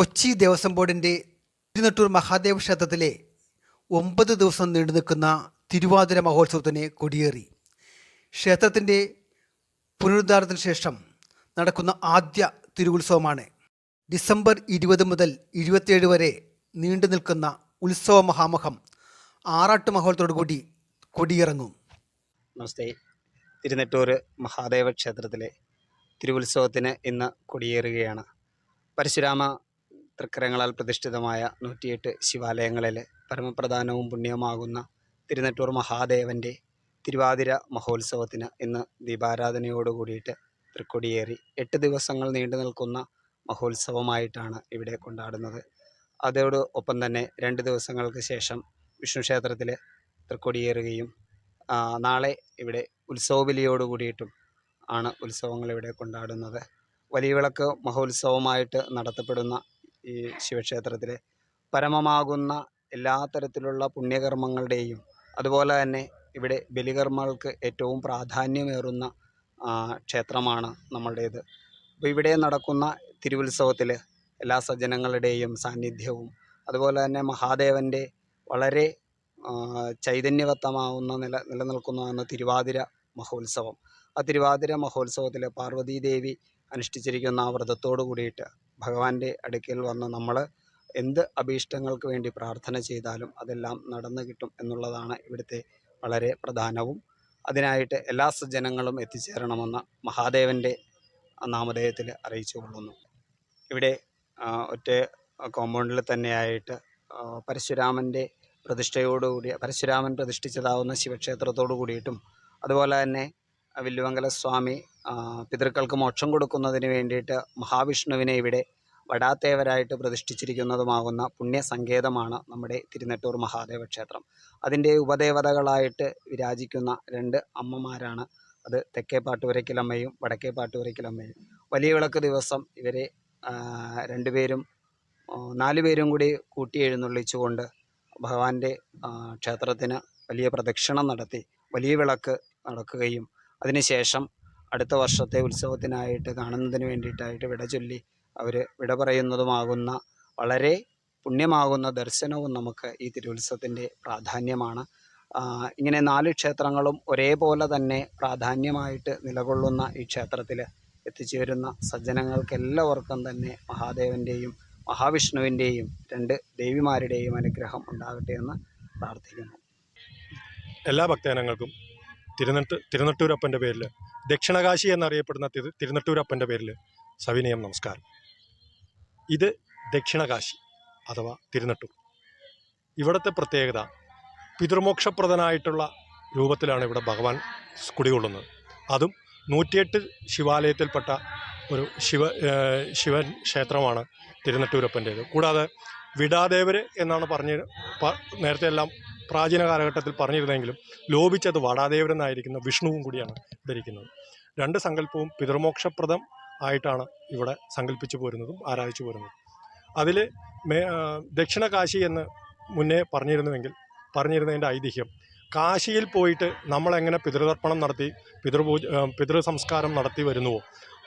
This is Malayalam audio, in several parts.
കൊച്ചി ദേവസ്വം ബോർഡിന്റെ തിരുനെട്ടൂർ മഹാദേവ ക്ഷേത്രത്തിലെ ഒമ്പത് ദിവസം നീണ്ടു നിൽക്കുന്ന തിരുവാതിര മഹോത്സവത്തിന് കൊടിയേറി. ക്ഷേത്രത്തിന്റെ പുനരുദ്ധാരണത്തിന് ശേഷം നടക്കുന്ന ആദ്യ തിരുവുത്സവമാണ്. ഡിസംബർ ഇരുപത് മുതൽ ഇരുപത്തിയേഴ് വരെ നീണ്ടു നിൽക്കുന്ന ഉത്സവ മഹാമഹം ആറാട്ട് മഹോത്സവത്തോടു കൂടി കൊടിയിറങ്ങും. നമസ്തേ. തിരുനെട്ടൂർ മഹാദേവ ക്ഷേത്രത്തിലെ തിരുവുത്സവത്തിന് ഇന്ന് കൊടിയേറുകയാണ്. പരശുരാമ തൃക്കരങ്ങളാൽ പ്രതിഷ്ഠിതമായ നൂറ്റിയെട്ട് ശിവാലയങ്ങളിൽ പരമപ്രധാനവും പുണ്യമാകുന്ന തിരുനെട്ടൂർ മഹാദേവന്റെ തിരുവാതിര മഹോത്സവത്തിന് ഇന്ന് ദീപാരാധനയോട് കൂടിയിട്ട് തൃക്കൊടിയേറി എട്ട് ദിവസങ്ങൾ നീണ്ടു നിൽക്കുന്ന മഹോത്സവമായിട്ടാണ് ഇവിടെ കൊണ്ടാടുന്നത്. അതോട് ഒപ്പം തന്നെ രണ്ട് ദിവസങ്ങൾക്ക് ശേഷം വിഷ്ണു ക്ഷേത്രത്തിൽ തൃക്കൊടിയേറുകയും നാളെ ഇവിടെ ഉത്സവബലിയോട് കൂടിയിട്ടും ആണ് ഉത്സവങ്ങൾ ഇവിടെ കൊണ്ടാടുന്നത്. വലിയ വിളക്ക് മഹോത്സവമായിട്ട് നടത്തപ്പെടുന്ന ഈ ശിവക്ഷേത്രത്തിലെ പരമമാകുന്ന എല്ലാ തരത്തിലുള്ള പുണ്യകർമ്മങ്ങളുടെയും അതുപോലെ തന്നെ ഇവിടെ ബലികർമ്മങ്ങൾക്ക് ഏറ്റവും പ്രാധാന്യമേറുന്ന ക്ഷേത്രമാണ് നമ്മളുടേത്. അപ്പോൾ ഇവിടെ നടക്കുന്ന തിരുവുത്സവത്തിൽ എല്ലാ സജ്ജനങ്ങളുടെയും സാന്നിധ്യവും അതുപോലെ തന്നെ മഹാദേവന്റെ വളരെ ചൈതന്യവത്തമാവുന്ന നില നിലനിൽക്കുന്ന തിരുവാതിര മഹോത്സവം. ആ തിരുവാതിര മഹോത്സവത്തിൽ പാർവതീദേവി അനുഷ്ഠിച്ചിരിക്കുന്ന ആ വ്രതത്തോട് കൂടിയിട്ട് ഭഗവാന്റെ അടുക്കൽ വന്ന് നമ്മൾ എന്ത് അഭീഷ്ടങ്ങൾക്ക് വേണ്ടി പ്രാർത്ഥന ചെയ്താലും അതെല്ലാം നടന്നു കിട്ടും എന്നുള്ളതാണ് ഇവിടുത്തെ വളരെ പ്രധാനവും. അതിനായിട്ട് എല്ലാ സജ്ജനങ്ങളും എത്തിച്ചേരണമെന്ന് മഹാദേവന്റെ നാമധേയത്തിൽ അറിയിച്ചു കൊള്ളുന്നു. ഇവിടെ ഒറ്റ കോമ്പൗണ്ടിൽ തന്നെയായിട്ട് പരശുരാമന്റെ പ്രതിഷ്ഠയോടുകൂടിയ പരശുരാമൻ പ്രതിഷ്ഠിച്ചതാവുന്ന ശിവക്ഷേത്രത്തോടു കൂടിയിട്ടും അതുപോലെ തന്നെ വില്ലുവങ്കല സ്വാമി പിതൃക്കൾക്ക് മോക്ഷം കൊടുക്കുന്നതിന് വേണ്ടിയിട്ട് മഹാവിഷ്ണുവിനെ ഇവിടെ വടാത്തേവരായിട്ട് പ്രതിഷ്ഠിച്ചിരിക്കുന്നതുമാകുന്ന പുണ്യസങ്കേതമാണ് നമ്മുടെ തിരുനെട്ടൂർ മഹാദേവ ക്ഷേത്രം. അതിന്റെ ഉപദേവതകളായിട്ട് വിരാജിക്കുന്ന രണ്ട് അമ്മമാരാണ് അത്. തെക്കേ പാട്ടുവരയ്ക്കലമ്മയും വടക്കേ പാട്ടുവരയ്ക്കലമ്മയും വലിയ വിളക്ക് ദിവസം ഇവരെ രണ്ടുപേരും നാലുപേരും കൂടി കൂട്ടി എഴുന്നള്ളിച്ചുകൊണ്ട് ഭഗവാന്റെ ക്ഷേത്രത്തിന് വലിയ പ്രദക്ഷിണം നടത്തി വലിയ വിളക്ക് നടക്കുകയും അതിനുശേഷം അടുത്ത വർഷത്തെ ഉത്സവത്തിനായിട്ട് കാണുന്നതിന് വേണ്ടിയിട്ടായിട്ട് വിട ചൊല്ലി അവർ വിട പറയുന്നതുമാകുന്ന വളരെ പുണ്യമാകുന്ന ദർശനവും നമുക്ക് ഈ തിരുത്സവത്തിന്റെ പ്രാധാന്യമാണ്. ഇങ്ങനെ നാല് ക്ഷേത്രങ്ങളും ഒരേപോലെ തന്നെ പ്രാധാന്യമായിട്ട് നിലകൊള്ളുന്ന ഈ ക്ഷേത്രത്തിൽ എത്തിച്ചേരുന്ന സജ്ജനങ്ങൾക്ക് എല്ലാവർക്കും തന്നെ മഹാദേവന്റെയും മഹാവിഷ്ണുവിന്റെയും രണ്ട് ദേവിമാരുടെയും അനുഗ്രഹം ഉണ്ടാകട്ടെ എന്ന് പ്രാർത്ഥിക്കുന്നു. എല്ലാ ഭക്തജനങ്ങൾക്കും തിരുനെട്ട് തിരുനെട്ടൂരപ്പന്റെ പേരിൽ ദക്ഷിണകാശി എന്നറിയപ്പെടുന്ന തിരു തിരുനെട്ടൂരപ്പന്റെ പേരിൽ സവിനയം നമസ്കാരം. ഇത് ദക്ഷിണകാശി അഥവാ തിരുനെട്ടൂർ. ഇവിടുത്തെ പ്രത്യേകത പിതൃമോക്ഷപ്രദനായിട്ടുള്ള രൂപത്തിലാണ് ഇവിടെ ഭഗവാൻ കുടികൊള്ളുന്നത്. അതും നൂറ്റിയെട്ട് ശിവാലയത്തിൽപ്പെട്ട ഒരു ശിവ ശിവൻ ക്ഷേത്രമാണ് തിരുനെട്ടൂരപ്പന്റേത്. കൂടാതെ വിടാദേവർ എന്നാണ് പറഞ്ഞ് നേരത്തെ എല്ലാം പ്രാചീന കാലഘട്ടത്തിൽ പറഞ്ഞിരുന്നെങ്കിലും ലോപിച്ചത് വടാദേവരെന്നായിരിക്കുന്ന വിഷ്ണുവും കൂടിയാണ് ധരിക്കുന്നത്. രണ്ട് സങ്കല്പവും പിതൃമോക്ഷപ്രദം ആയിട്ടാണ് ഇവിടെ സങ്കല്പിച്ചു പോരുന്നതും ആരാധിച്ചു പോരുന്നതും. അതിൽ മേ ദക്ഷിണ കാശി എന്ന് മുന്നേ പറഞ്ഞിരുന്നുവെങ്കിൽ പറഞ്ഞിരുന്നതിന്റെ ഐതിഹ്യം കാശിയിൽ പോയിട്ട് നമ്മളെങ്ങനെ പിതൃതർപ്പണം നടത്തി പിതൃപൂജ പിതൃ സംസ്കാരം നടത്തി വരുന്നുവോ?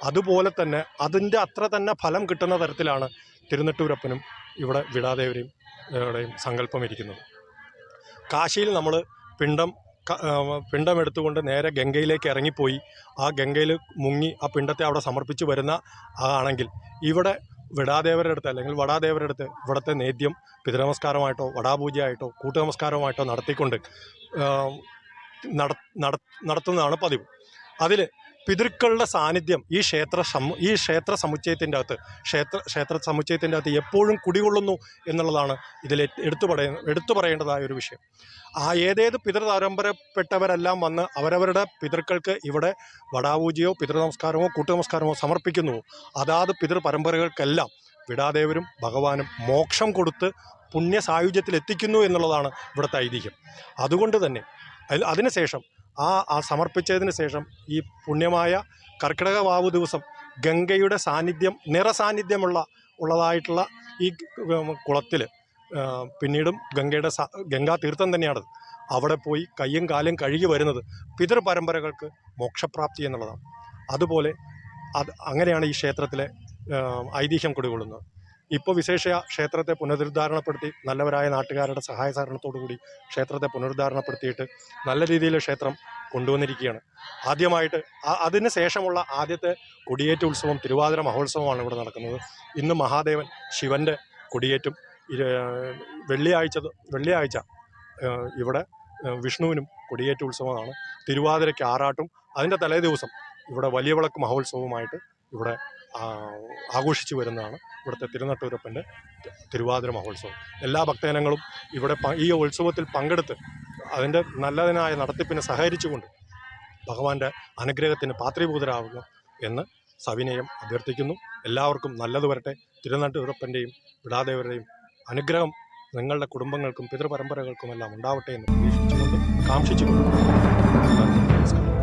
അതുപോലെ തന്നെ അതിന്റെ അത്ര തന്നെ ഫലം കിട്ടുന്ന തരത്തിലാണ് തിരുനെട്ടൂരപ്പനും ഇവിടെ വിടാദേവരെയും സങ്കല്പം ഇരിക്കുന്നത്. കാശിയിൽ നമ്മൾ പിണ്ടം പിണ്ടം എടുത്തുകൊണ്ട് നേരെ ഗംഗയിലേക്ക് ഇറങ്ങിപ്പോയി. ആ ഗംഗയിൽ മുങ്ങി ആ പിണ്ടത്തെ അവിടെ സമർപ്പിച്ച് വരുന്ന ആണെങ്കിൽ ഇവിടെ വിടാദേവരുടെ അടുത്ത് അല്ലെങ്കിൽ വടാദേവരുടെ അടുത്ത് ഇവിടുത്തെ നേദ്യം പിതൃനമസ്കാരമായിട്ടോ വടാപൂജയായിട്ടോ കൂട്ടുനമസ്കാരമായിട്ടോ നടത്തിക്കൊണ്ട് നടത്തുന്നതാണ് പതിവ്. അതിൽ പിതൃക്കളുടെ സാന്നിധ്യം ഈ ക്ഷേത്ര സമു ഈ ക്ഷേത്ര സമുച്ചയത്തിന്റെ അകത്ത് ക്ഷേത്ര ക്ഷേത്ര സമുച്ചയത്തിന്റെ അകത്ത് എപ്പോഴും കുടികൊള്ളുന്നു എന്നുള്ളതാണ് ഇതിൽ എടുത്തു പറയുന്ന എടുത്തു പറയേണ്ടതായ ഒരു വിഷയം. ആ ഏതേത് പിതൃപരമ്പരപ്പെട്ടവരെല്ലാം വന്ന് അവരവരുടെ പിതൃക്കൾക്ക് ഇവിടെ വടാപൂജയോ പിതൃനമസ്കാരമോ കൂട്ടുനമസ്കാരമോ സമർപ്പിക്കുന്നു. അതാത് പിതൃപരമ്പരകൾക്കെല്ലാം വിടാദേവരും ഭഗവാനും മോക്ഷം കൊടുത്ത് പുണ്യ സായുജ്യത്തിൽ എത്തിക്കുന്നു എന്നുള്ളതാണ് ഇവിടുത്തെ ഐതിഹ്യം. അതുകൊണ്ട് തന്നെ അതിൽ അതിനുശേഷം ആ ആ സമർപ്പിച്ചതിന് ശേഷം ഈ പുണ്യമായ കർക്കിടക വാവു ദിവസം ഗംഗയുടെ സാന്നിധ്യം നിറസാന്നിധ്യമുള്ള ഉള്ളതായിട്ടുള്ള ഈ കുളത്തിൽ പിന്നീടും ഗംഗയുടെ ഗംഗാ തീർത്ഥം തന്നെയാണത് അവിടെ പോയി കയ്യും കാലും കഴുകി വരുന്നത് പിതൃപരമ്പരകൾക്ക് മോക്ഷപ്രാപ്തി എന്നുള്ളതാണ്. അതുപോലെ അത് അങ്ങനെയാണ് ഈ ക്ഷേത്രത്തിലെ ഐതിഹ്യം കുടികൊള്ളുന്നത്. ഇപ്പോൾ വിശേഷ ക്ഷേത്രത്തെ പുനരുദ്ധാരണപ്പെടുത്തി നല്ലവരായ നാട്ടുകാരുടെ സഹായ സഹകരണത്തോടു കൂടി ക്ഷേത്രത്തെ പുനരുദ്ധാരണപ്പെടുത്തിയിട്ട് നല്ല രീതിയിൽ ക്ഷേത്രം കൊണ്ടുവന്നിരിക്കുകയാണ്. ആദ്യമായിട്ട് അതിന് ശേഷമുള്ള ആദ്യത്തെ കൊടിയേറ്റ് ഉത്സവം തിരുവാതിര മഹോത്സവമാണ് ഇവിടെ നടക്കുന്നത്. ഇന്ന് മഹാദേവൻ ശിവന്റെ കൊടിയേറ്റും വെള്ളിയാഴ്ച വെള്ളിയാഴ്ച ഇവിടെ വിഷ്ണുവിനും കൊടിയേറ്റ ഉത്സവമാണ്. തിരുവാതിരയ്ക്ക് ആറാട്ടും അതിന്റെ തലേ ദിവസം ഇവിടെ വലിയ വിളക്ക് മഹോത്സവവുമായിട്ട് ഇവിടെ ആഘോഷിച്ചു വരുന്നതാണ് ഇവിടുത്തെ തിരുനട്ടൂരപ്പന്റെ തിരുവാതിര മഹോത്സവം. എല്ലാ ഭക്തജനങ്ങളും ഇവിടെ ഈ ഉത്സവത്തിൽ പങ്കെടുത്ത് അതിന്റെ നല്ലതിനായ നടത്തിപ്പിനെ സഹകരിച്ചുകൊണ്ട് ഭഗവാന്റെ അനുഗ്രഹത്തിന് പാത്രീഭൂതരാകുക എന്ന് സവിനയം അഭ്യർത്ഥിക്കുന്നു. എല്ലാവർക്കും നല്ലത് വരട്ടെ. തിരുനട്ടൂരപ്പന്റെയും വിടാദേവരുടെയും അനുഗ്രഹം നിങ്ങളുടെ കുടുംബങ്ങൾക്കും പിതൃപരമ്പരകൾക്കുമെല്ലാം ഉണ്ടാവട്ടെ എന്ന് പ്രതീക്ഷിച്ചുകൊണ്ട് കാക്ഷിച്ചുകൊണ്ട് നമസ്കാരം.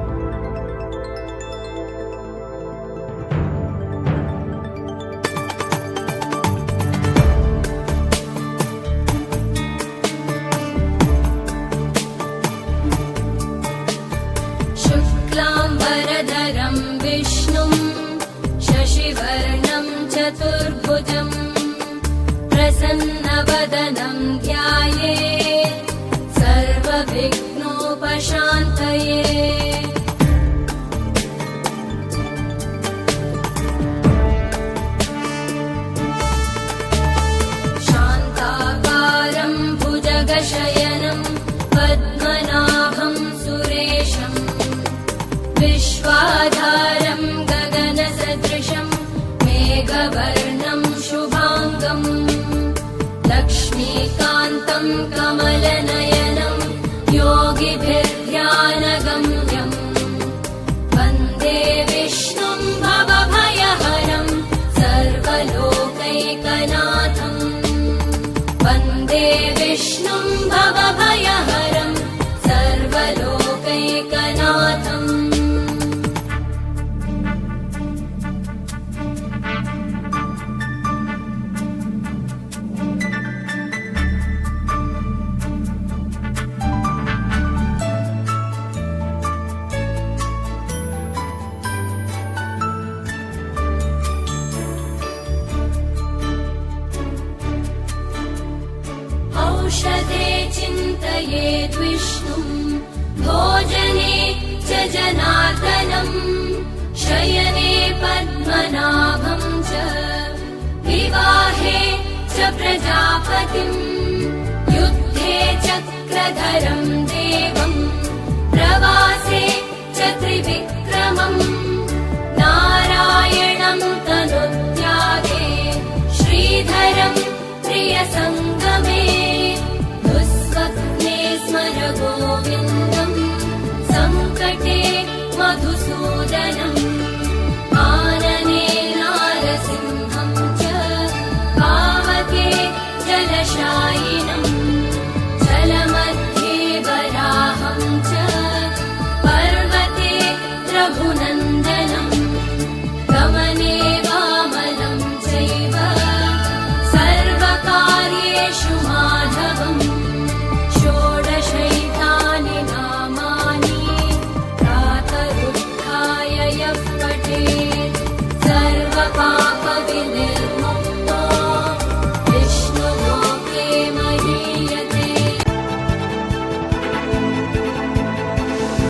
विश्वाधारम् गगनसदृशम् मेघवर्णम् शुभाङ्गम् लक्ष्मीकान्तम् कमलनयनम् योगिभिर् औषधे चिन्तयेद्विष्णुम् भोजने च जनार्दनम् शयने पद्मनाभं च विवाहे च प्रजापतिम् युद्धे चक्रधरं देवम् प्रवासे च त्रिविक्रमम् नारायणं तनुत्यागे श्रीधरं प्रियसङ्गमे